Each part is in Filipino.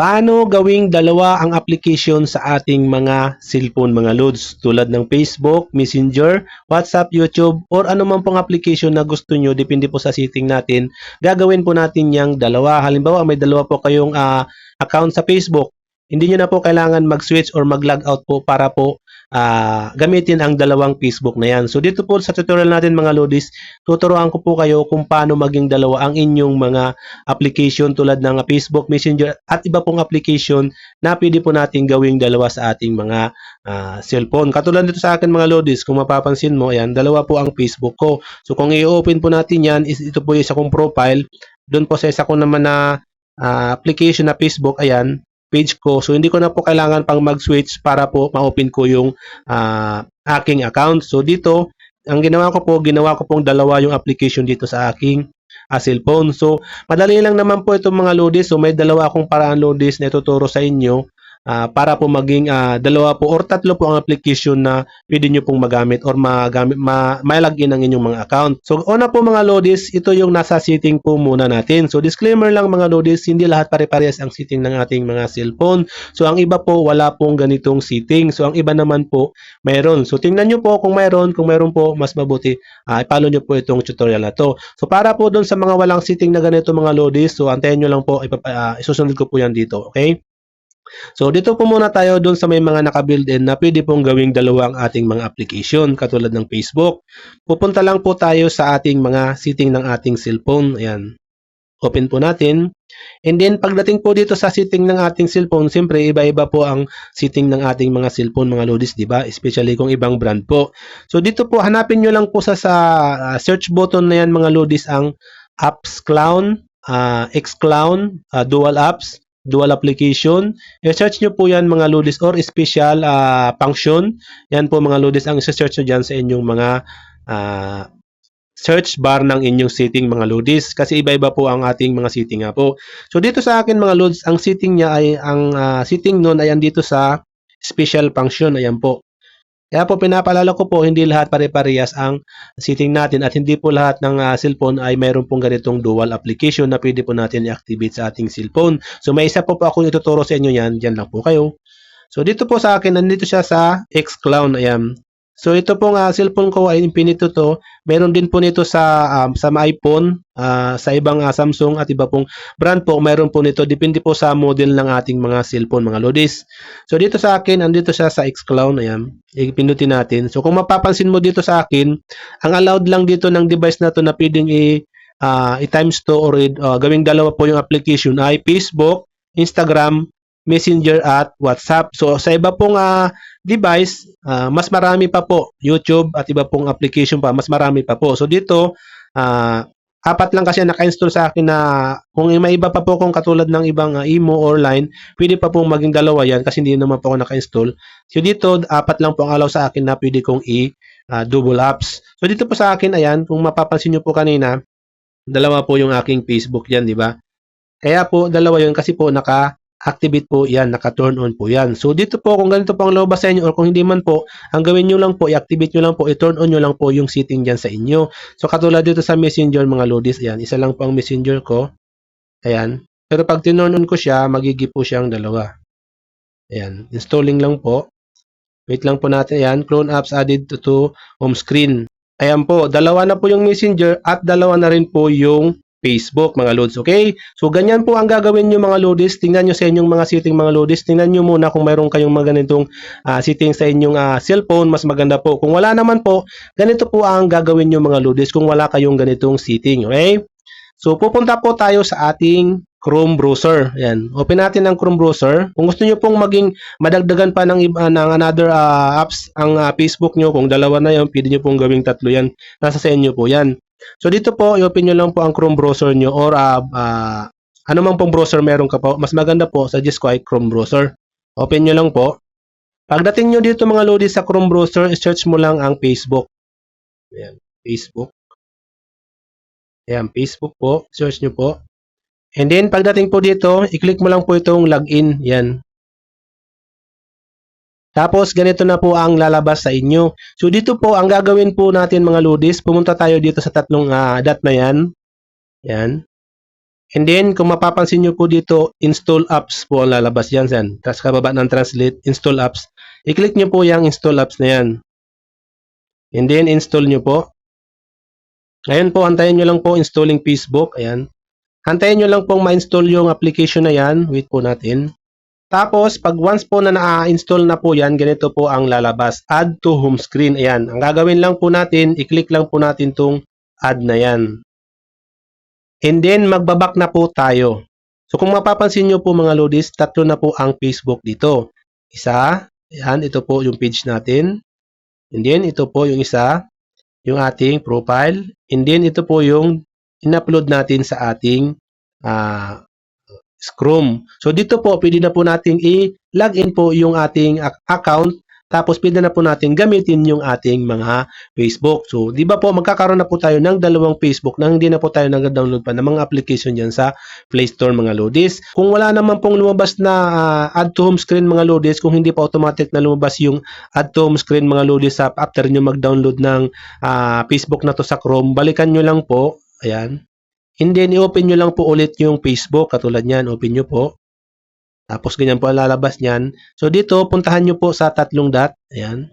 Paano gawing dalawa ang application sa ating mga cellphone mga loads tulad ng Facebook, Messenger, WhatsApp, YouTube or man pong application na gusto nyo depende po sa setting natin. Gagawin po natin yang dalawa. Halimbawa may dalawa po kayong ah, account sa Facebook. Hindi nyo na po kailangan mag-switch or mag-log out po para po ah, gamitin ang dalawang Facebook na yan. So dito po sa tutorial natin mga lodis, tuturuan ko po kayo kung paano maging dalawa ang inyong mga application tulad ng Facebook, Messenger at iba pong application na pwede po natin gawing dalawa sa ating mga ah, cellphone. Katulad dito sa akin mga lodis, kung mapapansin mo, ayan, dalawa po ang Facebook ko. So kung i-open po natin yan, ito po yung isa kong profile. Doon po sa isa ko naman na ah, application na Facebook, ayan, page ko. So hindi ko na po kailangan pang mag-switch para po ma-open ko yung ah, aking account. So dito, ang ginawa ko po, ginawa ko pong dalawa yung application dito sa aking ah, cellphone. So madali lang naman po itong mga lodis. So may dalawa akong paraan lodis na ituturo sa inyo ah, para po maging ah, dalawa po or tatlo po ang application na pwede nyo pong magamit or magamit, ma, ma-login ang inyong mga account. So una po mga lodis, ito yung nasa setting po muna natin. So disclaimer lang mga lodis, hindi lahat pare-parehas ang setting ng ating mga cellphone. So ang iba po wala pong ganitong setting. So ang iba naman po mayroon. So tingnan nyo po kung mayroon, kung mayroon po mas mabuti, uh, ipalo nyo po itong tutorial na to. So para po doon sa mga walang setting na ganito mga lodis, so antayin nyo lang po, ipapa, ah, isusunod ko po yan dito. Okay? So dito po muna tayo doon sa may mga naka-built-in na pwede pong gawing dalawang ating mga application katulad ng Facebook. Pupunta lang po tayo sa ating mga setting ng ating cellphone. Ayan. Open po natin. And then pagdating po dito sa setting ng ating cellphone, siyempre iba-iba po ang setting ng ating mga cellphone mga lodis, di ba? Especially kung ibang brand po. So dito po hanapin nyo lang po sa, sa ah, search button na yan mga lodis ang Apps Clown, ah, X-Clown, ah, Dual Apps, dual application. I-search nyo po yan mga lodis or special ah, function. Yan po mga lodis ang isa-search nyo dyan sa inyong mga ah, search bar ng inyong setting mga lodis kasi iba-iba po ang ating mga setting nga po. So dito sa akin mga lodis, ang setting niya ay ang ah, setting nun ay dito sa special function. Ayan po. Kaya po pinapaalala ko po hindi lahat pare-parehas ang setting natin at hindi po lahat ng ah, cellphone ay mayroon pong ganitong dual application na pwede po natin i-activate sa ating cellphone. So may isa po po ako ituturo sa inyo yan. Diyan lang po kayo. So dito po sa akin, nandito siya sa xCloud. Ayan. So ito pong ah, cellphone ko ay Infinito to. Meron din po nito sa um, sa iPhone, ah, sa ibang ah, Samsung at iba pong brand po. Meron po nito. Depende po sa model ng ating mga cellphone, mga lodis. So dito sa akin, andito siya sa xCloud. Ayan. Ipindutin natin. So kung mapapansin mo dito sa akin, ang allowed lang dito ng device na to na pwedeng i ah, i-times to or i- ah, gawing dalawa po yung application ay Facebook, Instagram, Messenger at WhatsApp. So sa iba pong ah, device, ah, mas marami pa po. YouTube at iba pong application pa, mas marami pa po. So dito, ah, apat lang kasi naka-install sa akin na kung may iba pa po kung katulad ng ibang ah, imo or line, pwede pa pong maging dalawa yan kasi hindi naman po ako naka-install. So dito, apat lang po ang allow sa akin na pwede kong i ah, double apps. So dito po sa akin, ayan, kung mapapansin nyo po kanina, dalawa po yung aking Facebook yan, di ba? Kaya po, dalawa yun kasi po naka activate po yan, naka-turn on po yan. So dito po, kung ganito po ang lobas sa inyo or kung hindi man po, ang gawin nyo lang po, i-activate nyo lang po, i-turn on nyo lang po yung setting dyan sa inyo. So katulad dito sa messenger mga lodis, ayan, isa lang po ang messenger ko. Ayan. Pero pag tinurn on ko siya, magigi po siyang dalawa. Ayan. Installing lang po. Wait lang po natin. Ayan. Clone apps added to, to home screen. Ayan po. Dalawa na po yung messenger at dalawa na rin po yung Facebook, mga loads, okay? So, ganyan po ang gagawin nyo mga loadis. Tingnan nyo sa inyong mga setting mga loadis. Tingnan nyo muna kung mayroon kayong mga ganitong ah, setting sa inyong ah, cellphone. Mas maganda po. Kung wala naman po, ganito po ang gagawin nyo mga loadis kung wala kayong ganitong setting, okay? So, pupunta po tayo sa ating Chrome browser. Ayan. Open natin ang Chrome browser. Kung gusto nyo pong maging madagdagan pa ng, iba- ng another ah, apps ang ah, Facebook nyo, kung dalawa na yun, pwede nyo pong gawing tatlo yan. Nasa sa inyo po yan. So dito po, i-open nyo lang po ang Chrome browser nyo or uh, uh, ano man pong browser meron ka po. Mas maganda po, suggest ko ay Chrome browser. Open nyo lang po. Pagdating nyo dito mga lodi sa Chrome browser, search mo lang ang Facebook. Ayan, Facebook. Ayan, Facebook po. Search nyo po. And then, pagdating po dito, i-click mo lang po itong login. Yan. Tapos, ganito na po ang lalabas sa inyo. So, dito po, ang gagawin po natin mga lodis, pumunta tayo dito sa tatlong ah, dot na yan. Yan. And then, kung mapapansin nyo po dito, install apps po ang lalabas yan. yan. Tapos kababa ng translate, install apps. I-click nyo po yung install apps na yan. And then, install nyo po. Ngayon po, antayin nyo lang po installing Facebook. Ayan. Antayin nyo lang pong ma-install yung application na yan. Wait po natin. Tapos, pag once po na na-install na po yan, ganito po ang lalabas. Add to home screen. Ayan. Ang gagawin lang po natin, i-click lang po natin tong add na yan. And then, magbabak na po tayo. So, kung mapapansin nyo po mga lodis, tatlo na po ang Facebook dito. Isa, yan, ito po yung page natin. And then, ito po yung isa, yung ating profile. And then, ito po yung in-upload natin sa ating ah, Chrome. So, dito po, pwede na po nating i-login po yung ating ac- account. Tapos, pwede na po natin gamitin yung ating mga Facebook. So, di ba po, magkakaroon na po tayo ng dalawang Facebook na hindi na po tayo nag-download pa ng mga application dyan sa Play Store mga lodis. Kung wala naman pong lumabas na ah, add to home screen mga lodis, kung hindi pa automatic na lumabas yung add to home screen mga lodis after nyo mag-download ng ah, Facebook na to sa Chrome, balikan nyo lang po. Ayan. And then, i-open nyo lang po ulit yung Facebook. Katulad yan, open nyo po. Tapos, ganyan po lalabas niyan. So, dito, puntahan nyo po sa tatlong dot. Ayan.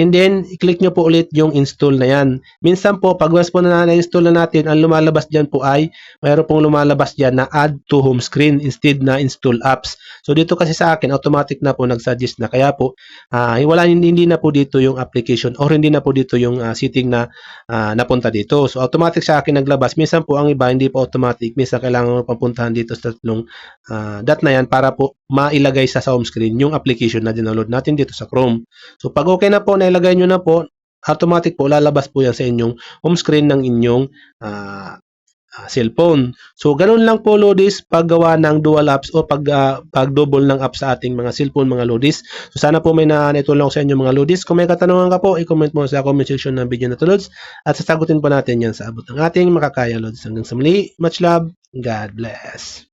And then, i-click nyo po ulit yung install na yan. Minsan po, pag once po na na-install na natin, ang lumalabas dyan po ay, mayroon pong lumalabas dyan na add to home screen instead na install apps. So, dito kasi sa akin, automatic na po nag-suggest na. Kaya po, ah, wala, hindi, hindi na po dito yung application or hindi na po dito yung ah, setting na ah, napunta dito. So, automatic sa akin naglabas. Minsan po, ang iba, hindi po automatic. Minsan, kailangan mo papuntahan dito sa tatlong ah, dot na yan para po mailagay sa, sa home screen yung application na download natin dito sa Chrome. So, pag okay na po, nailagay nyo na po, automatic po, lalabas po yan sa inyong home screen ng inyong ah, ah, cellphone. So, ganun lang po, Lodis, paggawa ng dual apps o pag, ah, pag-double ng apps sa ating mga cellphone, mga Lodis. So, sana po may na naitulong sa inyo, mga Lodis. Kung may katanungan ka po, i-comment mo sa comment section ng video na to, Lods. At sasagutin po natin yan sa abot ng ating makakaya, Lods. Hanggang sa muli, much love, God bless.